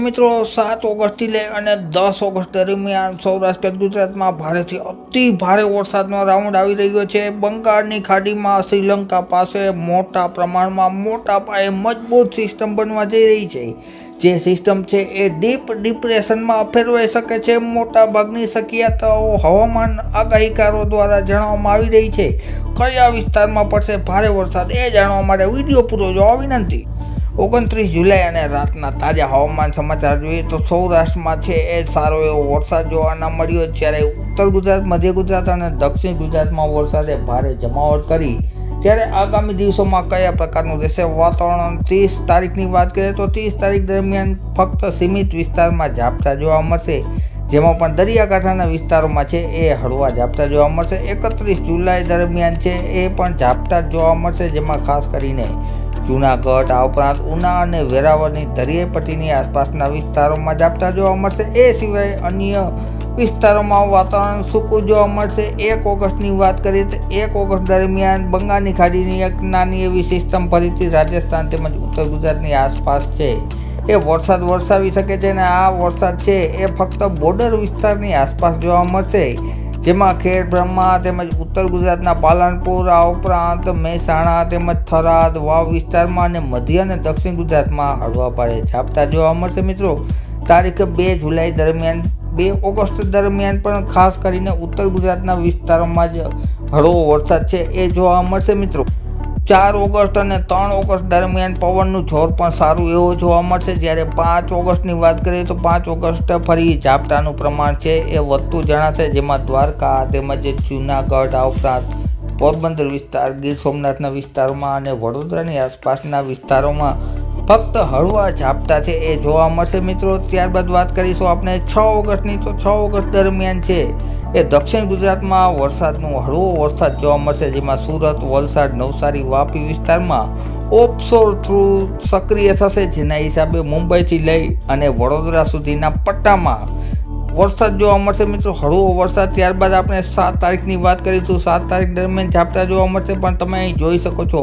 મિત્રો, સાત ઓગસ્ટથી લઈ અને દસ ઓગસ્ટ દરમિયાન સૌરાષ્ટ્ર ગુજરાતમાં ભારેથી અતિ ભારે વરસાદનો રાઉન્ડ આવી રહ્યો છે. બંગાળની ખાડીમાં શ્રીલંકા પાસે મોટા પ્રમાણમાં મોટા પાયે મજબૂત સિસ્ટમ બનવા જઈ રહી છે. જે સિસ્ટમ છે એ ડીપ ડિપ્રેશનમાં ફેરવાઈ શકે છે. મોટા ભાગની શક્યતાઓ હવામાન આગાહીકારો દ્વારા જણાવવામાં આવી રહી છે. કયા વિસ્તારમાં પડશે ભારે વરસાદ એ જાણવા માટે વીડિયો પૂરો જોવા વિનંતી. ઓગણત્રીસ જુલાઈ અને રાતના તાજા હવામાન સમાચાર જોઈએ તો સૌરાષ્ટ્રમાં છે એ સારો એવો વરસાદ જોવાના મળ્યો જ્યારે ઉત્તર ગુજરાત, મધ્ય ગુજરાત અને દક્ષિણ ગુજરાતમાં વરસાદે ભારે જમાવટ કરી. ત્યારે આગામી દિવસોમાં કયા પ્રકારનું રહેશે વાતાવરણ? ત્રીસ તારીખની વાત કરીએ તો ત્રીસ તારીખ દરમિયાન ફક્ત સીમિત વિસ્તારમાં ઝાપટા જોવા મળશે. જેમાં પણ દરિયાકાંઠાના વિસ્તારોમાં છે એ હળવા ઝાપટા જોવા મળશે. એકત્રીસ જુલાઈ દરમિયાન છે એ પણ ઝાપટા જોવા મળશે, જેમાં ખાસ કરીને જૂનાગઢ આ ઉપરાંત ઉના અને વેરાવળની દરિયાઈ પટ્ટીની આસપાસના વિસ્તારોમાં ઝાપટા જોવા મળશે. એ સિવાય અન્ય વિસ્તારોમાં વાતાવરણ સૂકું જોવા મળશે. એક ઓગસ્ટની વાત કરીએ તો એક ઓગસ્ટ દરમિયાન બંગાળની ખાડીની એક નાની એવી સિસ્ટમ ફરીથી રાજસ્થાન તેમજ ઉત્તર ગુજરાતની આસપાસ છે. એ વરસાદ વરસાવી શકે છે અને આ વરસાદ છે એ ફક્ત બોર્ડર વિસ્તારની આસપાસ જોવા મળશે. જેમાં ખેડ, બ્રહ્મા તેમજ ઉત્તર ગુજરાતના પાલનપુર, આ ઉપરાંત મહેસાણા તેમજ થરાદ, વાવ વિસ્તારમાં અને મધ્ય અને દક્ષિણ ગુજરાતમાં હળવા પાડે ઝાપટા જોવા મળશે મિત્રો. તારીખ બે જુલાઈ દરમિયાન, બે ઓગસ્ટ દરમિયાન પણ ખાસ કરીને ઉત્તર ગુજરાતના વિસ્તારોમાં જ હળવો વરસાદ છે એ જોવા મળશે મિત્રો. ચાર ઓગસ્ટ અને ત્રણ ઓગસ્ટ દરમિયાન પવનનું જોર પણ સારું એવું જોવા મળશે. જ્યારે પાંચ ઓગસ્ટની વાત કરીએ તો પાંચ ઓગસ્ટ ફરી ઝાપટાનું પ્રમાણ છે એ વધતું જણાશે, જેમાં દ્વારકા તેમજ જૂનાગઢ આ ઉપરાંત પોરબંદર વિસ્તાર, ગીર સોમનાથના વિસ્તારોમાં અને વડોદરાની આસપાસના વિસ્તારોમાં ફક્ત હળવા ઝાપટા છે એ જોવા મળશે. મિત્રો, ત્યારબાદ વાત કરીશું આપણે છ ઓગસ્ટની. તો છ ઓગસ્ટ દરમિયાન છે એ દક્ષિણ ગુજરાતમાં વરસાદનું હળવો વરસાદ જોવા મળશે, જેમાં સુરત, વલસાડ, નવસારી, વાપી વિસ્તારમાં ઓપસોર થ્રુ સક્રિય થશે, જેના હિસાબે મુંબઈથી લઈ અને વડોદરા સુધીના પટ્ટામાં વરસાદ જોવા મળશે. મિત્રો, હળવો વરસાદ ત્યારબાદ આપણે સાત તારીખની વાત કરીશું. સાત તારીખ દરમિયાન ઝાપટા જોવા મળશે, પણ તમે અહીં જોઈ શકો છો,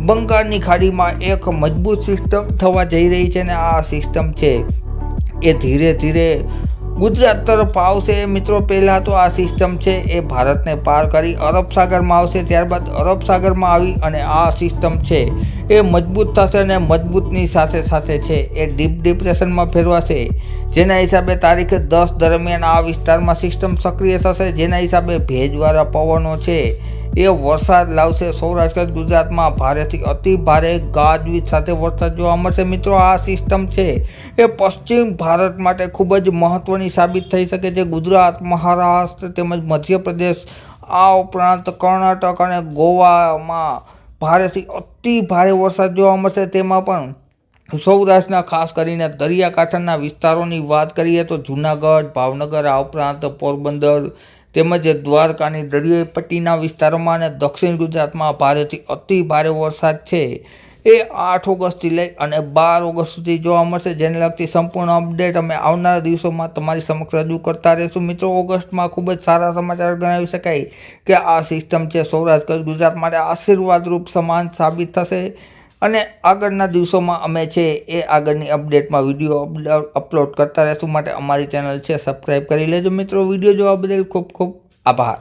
બંગાળની ખાડીમાં એક મજબૂત સિસ્ટમ થવા જઈ રહી છે અને આ સિસ્ટમ છે એ ધીરે ધીરે ગુજરાત તરફ આવશે. મિત્રો, પહેલાં તો આ સિસ્ટમ છે એ ભારતને પાર કરી અરબ સાગરમાં આવશે. ત્યારબાદ અરબ સાગરમાં આવી અને આ સિસ્ટમ છે એ મજબૂત થશે અને મજબૂતની સાથે સાથે છે એ ડીપ ડિપ્રેશનમાં ફેરવાશે. જેના હિસાબે તારીખ દસ દરમિયાન આ વિસ્તારમાં સિસ્ટમ સક્રિય થશે. જેના હિસાબે ભેજવાળા પવનો છે. એ વરસાદ લાવશે. સૌરાષ્ટ્ર, ગુજરાતમાં ભારેથી અતિ ભારે ગાજવીજ સાથે વરસાદ જોવા મળશે. મિત્રો, આ સિસ્ટમ છે એ પશ્ચિમ ભારત માટે ખૂબ જ મહત્ત્વની સાબિત થઈ શકે છે. ગુજરાત, મહારાષ્ટ્ર તેમજ મધ્યપ્રદેશ, આ ઉપરાંત કર્ણાટક અને ગોવામાં ભારેથી અતિ ભારે વરસાદ જોવા મળશે. તેમાં પણ સૌરાષ્ટ્રના, ખાસ કરીને દરિયાકાંઠાના વિસ્તારોની વાત કરીએ તો જૂનાગઢ, ભાવનગર, આ ઉપરાંત પોરબંદર તેમજ દ્વારકાની દરિયાઈ પટ્ટીના વિસ્તારોમાં અને દક્ષિણ ગુજરાતમાં ભારેથી અતિ ભારે વરસાદ છે. એ આઠ ઓગસ્ટથી લઈ અને બાર ઓગસ્ટ સુધી જોવા મળશે, જેને લગતી સંપૂર્ણ અપડેટ અમે આવનારા દિવસોમાં તમારી સમક્ષ રજૂ કરતા રહીશું. મિત્રો, ઓગસ્ટમાં ખૂબ જ સારા સમાચાર ગણાવી શકાય કે આ સિસ્ટમ છે. સૌરાષ્ટ્ર, ગુજરાત માટે આશીર્વાદરૂપ સમાન સાબિત થશે. અને આગળના દિવસોમાં અમે છે એ આગળની અપડેટમાં વીડિયો અપલોડ કરતા રહેશું. માટે અમારી ચેનલ છે સબસ્ક્રાઈબ કરી લેજો મિત્રો. વીડિયો જોવા બદલ ખૂબ ખૂબ આભાર.